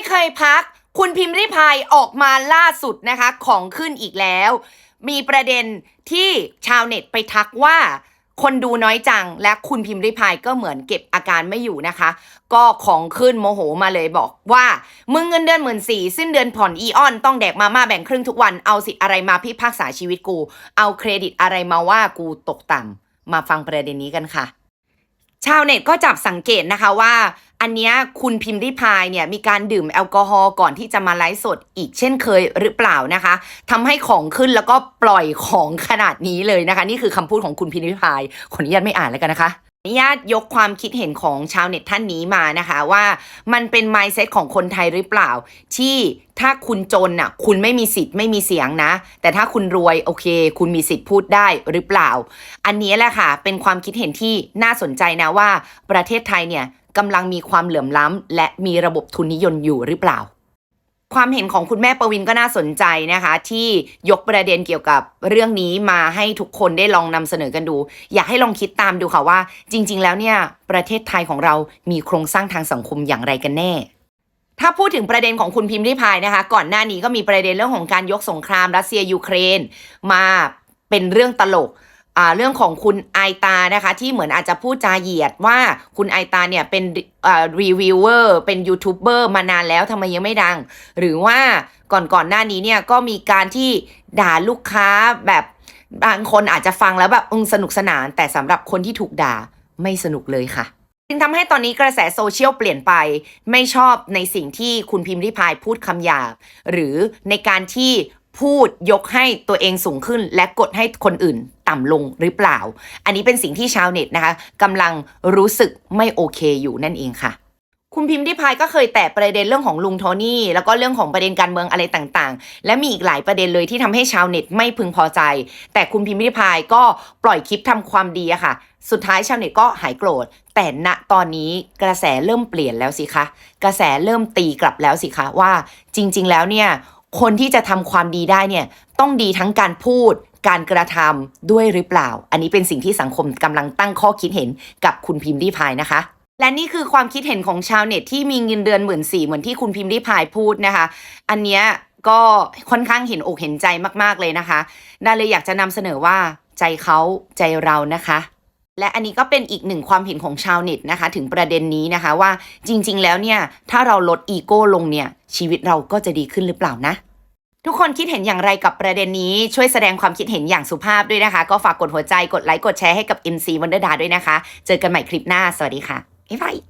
ไม่เคยพัก คุณพิมพ์ริพายออกมาล่าสุดนะคะ ของขึ้นอีกแล้ว มีประเด็นที่ชาวเน็ตไปทักว่า คนดูน้อยจัง และคุณพิมพ์ริพายก็เหมือนเก็บอาการไม่อยู่นะคะ ก็ของขึ้นโมโหมาเลยบอกว่า มึงเงินเดือนหมื่นสี่สิ้นเดือนผ่อนอีออน ต้องแดกมาม่าแบ่งครึ่งทุกวันเอาสิทธิ์อะไรมาพิพากษาชีวิตกู เอาเครดิตอะไรมาว่ากูตกต่ำมาฟังประเด็นนี้กันค่ะ ชาวเน็ตก็จับสังเกตนะคะว่า อันเนี้ยคุณพิมพ์ริพายเนี่ยมีการดื่มแอลกอฮอล์ก่อนที่จะมาไลฟ์สดอีกเช่นเคยหรือเปล่านะคะทำให้ของขึ้นแล้วก็ปล่อยของขนาดนี้เลยนะคะ นี่คือคำพูดของคุณพิมพ์ริพายขออนุญาตไม่อ่านแล้วกันนะคะ อนุญาตยกความคิดเห็นของชาวเน็ตท่านนี้มานะคะ ว่ามันเป็น mindset ของคนไทยหรือเปล่า ที่ถ้าคุณจนอะ คุณไม่มีสิทธิ์ไม่มีเสียงนะ แต่ถ้าคุณรวยโอเค คุณมีสิทธิ์พูดได้หรือเปล่า อันนี้แหละค่ะ เป็นความคิดเห็นที่น่าสนใจนะว่าประเทศไทยเนี่ยกำลังมีความเหลื่อมล้ำและมีระบบทุนนิยมอยู่หรือเปล่า ความเห็นของคุณแม่ประวินก็น่าสนใจนะคะ ที่ยกประเด็นเกี่ยวกับเรื่องนี้มาให้ทุกคนได้ลองนำเสนอกันดู อยากให้ลองคิดตามดูค่ะว่า จริง ๆ แล้วเนี่ยประเทศไทยของเรามีโครงสร้างทางสังคมอย่างไรกันแน่ถ้าพูดถึงประเด็นของคุณพิมพ์ริพายนะคะ ก่อนหน้านี้ก็มีประเด็นเรื่องของการยกสงครามรัสเซียยูเครน มาเป็นเรื่องตลก เรื่องของคุณไอตานะคะที่เหมือนอาจจะพูดจาเหยียดว่าคุณไอตาเนี่ยเป็นรีวิวเวอร์เป็นยูทูบเบอร์มานานแล้วทำไมยังไม่ดัง หรือว่าก่อนก่อนหน้านี้เนี่ยก็มีการที่ด่าลูกค้าแบบบางคนอาจจะฟังแล้วแบบอืมสนุกสนาน แต่สำหรับคนที่ถูกด่าไม่สนุกเลยค่ะจึงทำให้ตอนนี้กระแสโซเชียลเปลี่ยนไป ไม่ชอบในสิ่งที่คุณพิมพ์ริพายพูดคำหยาบ หรือในการที่ พูดยกให้ตัวเองสูงขึ้น และกดให้คนอื่นต่ำลงหรือเปล่า อันนี้เป็นสิ่งที่ชาวเน็ตนะคะกำลังรู้สึกไม่โอเคอยู่นั่นเองค่ะคุณพิมพ์ริพายก็เคยแตะประเด็นเรื่องของลุงโทนี่ แล้วก็เรื่องของประเด็นการเมืองอะไรต่างๆ และมีอีกหลายประเด็นเลยที่ทำให้ชาวเน็ตไม่พึงพอใจ แต่คุณพิมพ์ริพายก็ปล่อยคลิปทำความดีอะค่ะ สุดท้ายชาวเน็ตก็หายโกรธ แต่ณตอนนี้กระแสเริ่มเปลี่ยนแล้วสิคะ กระแสเริ่มตีกลับแล้วสิคะว่าจริง ๆ แล้วเนี่ย คนที่จะทำความดีได้เนี่ยต้องดีทั้งการพูดการกระทำด้วยหรือเปล่า อันนี้เป็นสิ่งที่สังคมกำลังตั้งข้อคิดเห็นกับคุณพิมพ์ริพายนะคะและนี่คือความคิดเห็นของชาวเน็ตที่มีเงินเดือนหมื่นสี่เหมือนที่คุณพิมพ์ริพายพูดนะคะ อันเนี้ยก็ค่อนข้างเห็นอกเห็นใจมากๆเลยนะคะดาเลยอยากจะนำเสนอว่าใจเขาใจเรานะคะ และอันนี้ก็เป็นอีกหนึ่งความเห็นของชาวเน็ตนะคะ ถึงประเด็นนี้นะคะว่าจริง ๆ แล้วเนี่ยถ้าเราลดอีโก้ลงเนี่ยชีวิตเราก็จะดีขึ้นหรือเปล่านะทุกคนคิดเห็นอย่างไรกับประเด็นนี้ช่วยแสดงความคิดเห็นอย่างสุภาพด้วยนะคะ ก็ฝากกดหัวใจกดไลค์กดแชร์ให้กับ MC Wonderda ด้วยนะคะ เจอกันใหม่คลิปหน้า สวัสดีค่ะบ๊ายบาย